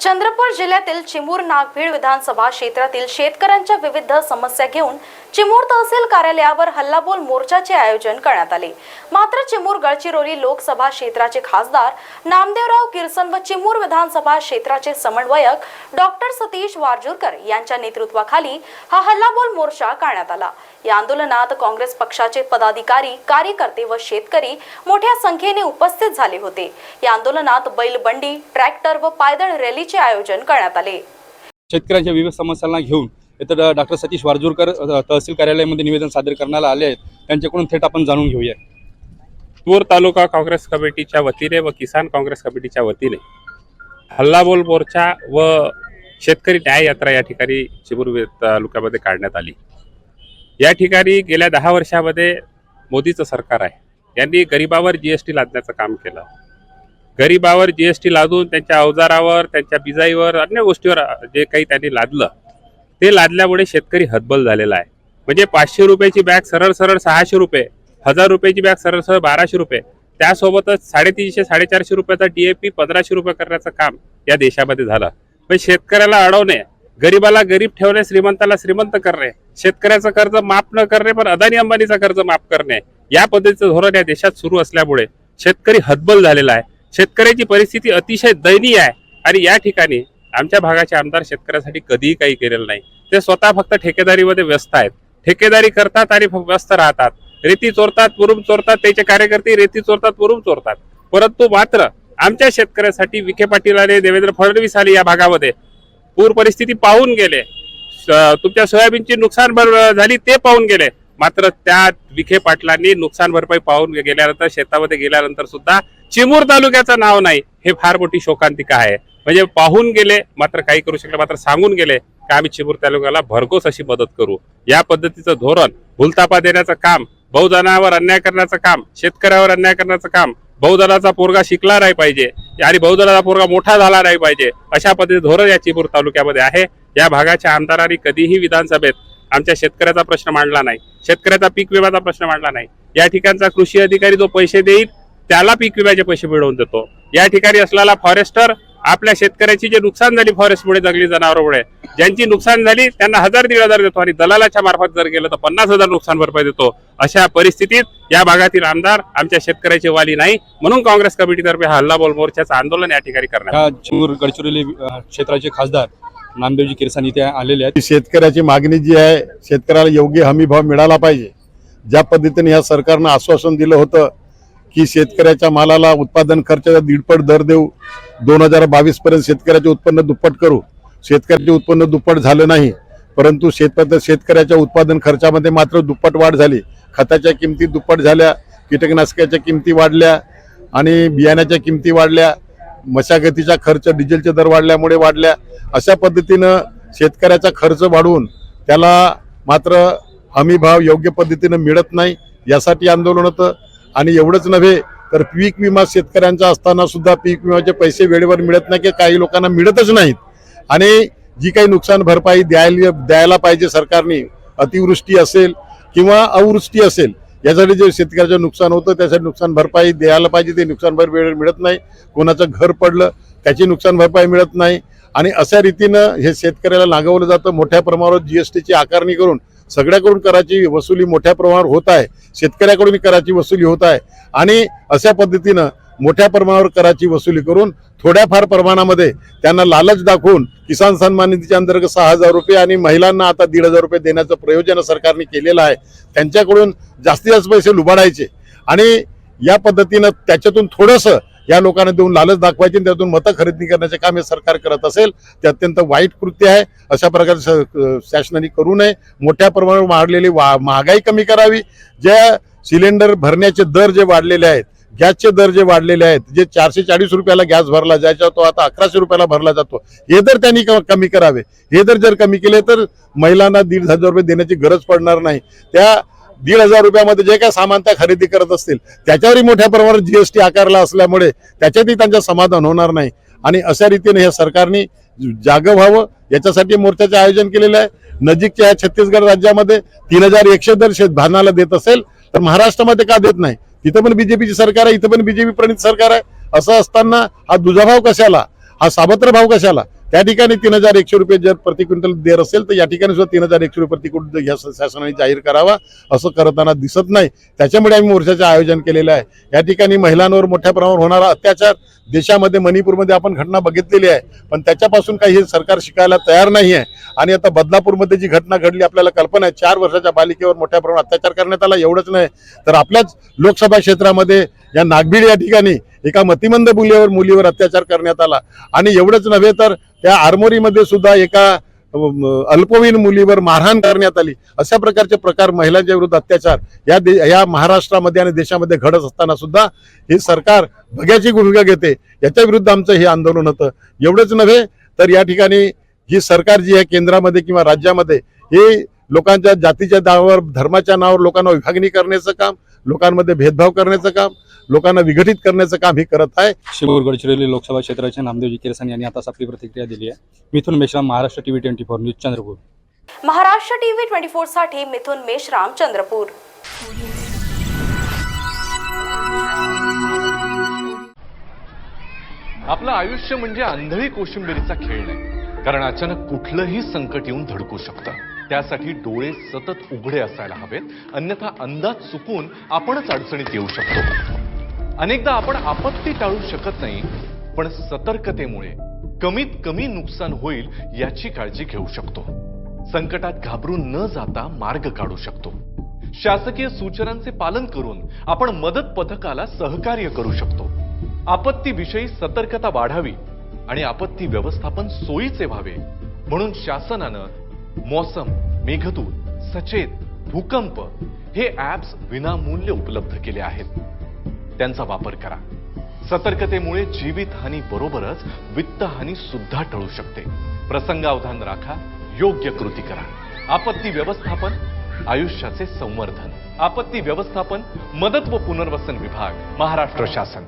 चंद्रपूर जिल्ह्यातील चिमूर नागभीड विधानसभा क्षेत्रातील शेतकऱ्यांच्या विविध समस्या घेऊन चिमूर तहसील कार्यालयावर हल्लाबोल मोर्चाचे आयोजन करण्यात आले. मात्र चिमूर गडचिरोली लोकसभा क्षेत्राचे खासदार नामदेवराव किरसन व चिमूर विधानसभा क्षेत्राचे समन्वयक डॉक्टर सतीश वारजूरकर यांच्या नेतृत्वाखाली हा हल्लाबोल मोर्चा काढण्यात आला. या आंदोलनात काँग्रेस पक्षाचे पदाधिकारी कार्यकर्ते व शेतकरी मोठ्या संख्येने उपस्थित झाले होते. या आंदोलनात बैलबंडी ट्रॅक्टर व पायदळ रॅलीचे आयोजन करण्यात आले. शेतकऱ्यांच्या विविध समस्यांना घेऊन इथं डॉक्टर सतीश वारजूरकर तहसील कार्यालयामध्ये निवेदन सादर करण्याला आले आहेत. त्यांच्याकडून थेट आपण जाणून घेऊया. तूर तालुका काँग्रेस कमिटीच्या वतीने व किसान काँग्रेस कमिटीच्या वतीने हल्लाबोल मोर्चा व शेतकरी न्याय यात्रा या ठिकाणी चिमूर तालुक्यामध्ये काढण्यात आली. या ठिकाणी गेल्या दहा वर्षामध्ये मोदीचं सरकार आहे. यांनी गरिबावर जी एस टी लादण्याचं काम केलं. गरिबावर जी एस टी लादून त्यांच्या अवजारावर त्यांच्या बिजाईवर अन्य गोष्टीवर जे काही त्यांनी लादलं ते लादल्यामुळे शेतकरी हतबल झालेला आहे. म्हणजे पाचशे रुपयाची बॅग सरळ सरळ सहाशे रुपये हजार रुपयाची बॅग सरळ सरळ बाराशे रुपये. त्यासोबतच साडेतीनशे साडेचारशे रुपयाचा डी ए पी पंधराशे रुपये करण्याचं काम या देशामध्ये झालं. पण शेतकऱ्याला अडवणे गरीबाला गरीब ठेवणे श्रीमंताला श्रीमंत करणे. शेतकऱ्याचं कर्ज माफ न करणे पण अदानी अंबानीचं कर्ज माफ करणे. या पद्धतीचं धोरण या देशात सुरू असल्यामुळे शेतकरी हतबल झालेला आहे. शेतकऱ्याची परिस्थिती अतिशय दयनीय आहे. आणि या ठिकाणी आमच्या भागाचे आमदार शेतकऱ्यासाठी कधीही काही केलेलं नाही. ते स्वतः फक्त ठेकेदारीमध्ये व्यस्त आहेत. ठेकेदारी करतात आणि व्यस्त राहतात. रेती चोरतात पुरुम चोरतात त्याचे कार्यकर्ते रेती चोरतात पुरुम चोरतात. परंतु मात्र आमच्या शेतकऱ्यासाठी विखे पाटील आले देवेंद्र फडणवीस आले या भागामध्ये. पूर परिस्थिती पाहून गेले. तुमच्या सोयाबीनची नुकसान भर झाली ते पाहून गेले. मात्र त्या विखे पाटलांनी नुकसान भरपाई पाहून गेल्यानंतर शेतामध्ये गेल्यानंतर सुद्धा चिमूर तालुक्याचं नाव नाही हे फार मोठी शोकांतिका आहे. म्हणजे पाहून गेले मात्र काही करू शकले मात्र सांगून गेले की आम्ही चिमूर तालुक्याला भरघोस अशी मदत करू. या पद्धतीचं धोरण भूलतापा देण्याचं काम बहुजनावर अन्याय करण्याचं काम शेतकऱ्यावर अन्याय करण्याचं काम बहुजनाचा पोरगा शिकला नाही पाहिजे आणि बहुजनाचा पोरगा मोठा झाला नाही पाहिजे अशा पद्धतीचं धोरण या चिमूर तालुक्यामध्ये आहे. या भागाच्या आमदारांनी कधीही विधानसभेत आमच्या शेतकऱ्याचा प्रश्न मांडला नाही शेतकऱ्याचा पीक विम्याचा प्रश्न मांडला नाही. या ठिकाणचा कृषी अधिकारी जो पैसे देईल त्याला पीक विम्याचे पैसे मिळवून देतो. या ठिकाणी असलेला फॉरेस्टर आपल्या शेतकऱ्याची जे नुकसान झाली फॉरेस्टमुळे जंगली जनावरांमुळे ज्यांची नुकसान झाली त्यांना हजार दीड हजार देतो आणि दलालाच्या मार्फत जर गेलं तर पन्नास हजार नुकसान भरपाई देतो. अशा परिस्थितीत या भागातील आमदार आमच्या शेतकऱ्याचे वाली नाही. म्हणून काँग्रेस कमिटीतर्फे हा हल्लाबोल मोर्चाचं आंदोलन या ठिकाणी करण्यात आलं. ह्या चिमूर गडचिरोली क्षेत्राचे खासदार नामदेवजी किरसान इथे आलेले आहेत. शेतकऱ्याची मागणी जी आहे शेतकऱ्याला योग्य हमी भाव मिळाला पाहिजे. ज्या पद्धतीने या सरकारनं आश्वासन दिलं होतं की शेतकऱ्याच्या मालाला उत्पादन खर्चाचा दीडपट दर देऊ. दोन हजार बावीस पर्यंत शेतकऱ्याचे उत्पन्न दुप्पट करू. शेतकऱ्याचे उत्पन्न दुप्पट झालं नाही परंतु शेत शेतकऱ्याच्या उत्पादन खर्चामध्ये मात्र दुप्पट वाढ झाली. खताच्या किमती दुप्पट झाल्या कीटकनाशकाच्या किमती वाढल्या आणि बियाण्याच्या किमती वाढल्या. मशागतीचा खर्च डिझेलचे दर वाढल्यामुळे वाढल्या. अशा पद्धतीनं शेतकऱ्याचा खर्च वाढवून त्याला मात्र हमी भाव योग्य पद्धतीनं मिळत नाही. यासाठी आंदोलन होतं. आणि एवढंच नव्हे तर पीक विमा शेतकऱ्यांचा असताना सुद्धा पीक विम्याचे पैसे वेळेवर मिळत नाही की काही लोकांना मिळतच नाहीत. आणि जी काही नुकसान भरपाई द्यायला द्यायला पाहिजे सरकारने अतिवृष्टी असेल किंवा अवृष्टी असेल यासाठी जे शेतकऱ्याचं नुकसान होतं त्यासाठी नुकसान भरपाई द्यायला पाहिजे ते नुकसान भर वेळेवर मिळत नाही. कोणाचं घर पडलं त्याची नुकसान भरपाई मिळत नाही. आणि अशा रीतीनं हे शेतकऱ्याला नागवलं जातं मोठ्या प्रमाणावर जी एस टीची आकारणी करून सगळ्याकडून कराची वसुली मोठ्या प्रमाणावर होत आहे. शेतकऱ्याकडून कराची वसुली होत आहे. आणि अशा पद्धतीनं मोठ्या प्रमाणावर कराची वसुली करून थोड्याफार प्रमाणामध्ये त्यांना लालच दाखवून किसान सन्मान निधीच्या अंतर्गत सहा हजार रुपये आणि महिलांना आता दीड हजार रुपये देण्याचं प्रयोजन सरकारने केलेलं आहे. त्यांच्याकडून जास्तीत जास्त पैसे लुबाडायचे. आणि या पद्धतीनं त्याच्यातून थोडंसं या लोकांना देऊन लालच दाखवायची आणि त्यातून मतं खरेदी करण्याचे काम हे सरकार करत असेल ते अत्यंत वाईट कृत्य आहे. अशा प्रकारे स- शासनाने करू नये. मोठ्या प्रमाणावर वाढलेली वा महागाई कमी करावी. ज्या सिलेंडर भरण्याचे दर जे वाढलेले आहेत गॅसचे दर जे वाढलेले आहेत जे चारशे चाळीस रुपयाला गॅस भरला जायचा तो आता अकराशे रुपयाला भरला जातो. हे जर त्यांनी क- कमी करावे. हे जर जर कमी केले तर महिलांना दीड हजार रुपये देण्याची गरज पडणार नाही. त्या दीड हजार रुपयामध्ये जे काय सामान त्या खरेदी करत असतील त्याच्यावरही मोठ्या प्रमाणात जीएसटी आकारला असल्यामुळे त्याच्यातही त्यांचं समाधान होणार नाही. आणि अशा रीतीने हे सरकारने जागं व्हावं याच्यासाठी मोर्चाचे आयोजन केलेलं आहे. नजीकच्या ह्या छत्तीसगड राज्यामध्ये तीन हजार एकशे दर शेत देत असेल तर महाराष्ट्रामध्ये का देत नाही? तिथं पण बीजेपीची सरकार आहे इथं पण बीजेपी प्रणित सरकार आहे. असं असताना हा दुजाभाव कशाला? हा सावत्र भाव कशाला? त्या ठिकाणी तीन हजार एकशे रुपये जर प्रति क्विंटल दर असेल तर या ठिकाणी सुद्धा तीन हजार एकशे रुपये प्रति क्विंटल या शासनाने जाहीर करावा असं करताना दिसत नाही. त्याच्यामुळे आम्ही मोर्चाचं आयोजन केलेलं आहे. या ठिकाणी महिलांवर मोठ्या प्रमाणावर होणारा अत्याचार देशामध्ये मणिपूरमध्ये आपण घटना बघितलेली आहे. पण त्याच्यापासून काही हे सरकार शिकायला तयार नाही आहे. आणि आता बदलापूरमध्ये जी घटना घडली आपल्याला कल्पना आहे चार वर्षाच्या बालिकेवर मोठ्या प्रमाणात अत्याचार करण्यात आला एवढंच नाही. तर आपल्याच लोकसभा क्षेत्रामध्ये या नागबीड या ठिकाणी एका मतिमंद मुलीवर मुलीवर अत्याचार करण्यात आला. आणि एवढंच नव्हे तर त्या आरमोरीमध्ये सुद्धा एका अम, अल्पवयीन मुलीवर मारहाण करण्यात आली. अशा प्रकारचे प्रकार महिलांच्या विरुद्ध अत्याचार या दे या महाराष्ट्रामध्ये आणि देशामध्ये घडत असताना सुद्धा हे सरकार भग्याची भूमिका घेते. याच्या विरुद्ध आमचं हे आंदोलन होतं. एवढंच नव्हे तर या ठिकाणी ही सरकार जी आहे केंद्रामध्ये किंवा राज्यामध्ये हे लोकांच्या जातीच्या नावावर धर्माच्या नावावर लोकांना विभागणी करण्याचं काम लोकांमध्ये भेदभाव करण्याचं काम लोकांना विघटित करण्याचं काम हे करत आहे. शिरूर गडचिरोली लोकसभा क्षेत्राचे नामदेवजी किरसन यांनी आताच आपली प्रतिक्रिया दिली आहे. Mithun Meshram Maharashtra TV twenty four news Chandrapur. Maharashtra TV twenty फोरसाठी Mithun Meshram Chandrapur. आपलं आयुष्य म्हणजे आंधळी कोशिंबिरीचा खेळ नाही कारण अचानक कुठलंही संकट येऊन धडकू शकतं. त्यासाठी डोळे सतत उघडे असायला हवेत अन्यथा अंदाज चुकून आपणच अडचणीत येऊ शकतो. अनेकदा आपण आपत्ती टाळू शकत नाही पण सतर्कतेमुळे कमीत कमी नुकसान होईल याची काळजी घेऊ शकतो. संकटात घाबरून न जाता मार्ग काढू शकतो. शासकीय सूचनांचे पालन करून आपण मदत पथकाला सहकार्य करू शकतो. आपत्तीविषयी सतर्कता वाढावी आणि आपत्ती व्यवस्थापन सोयीचे व्हावे म्हणून शासनानं मौसम मेघदूत सचेत भूकंप हे ऍप्स विनामूल्य उपलब्ध केले आहेत. त्यांचा वापर करा. सतर्कतेमुळे जीवितहानी बरोबरच वित्तहानी सुद्धा टळू शकते. प्रसंगावधान राखा योग्य कृती करा. आपत्ती व्यवस्थापन आयुष्याचे संवर्धन. आपत्ती व्यवस्थापन मदत व पुनर्वसन विभाग महाराष्ट्र शासन.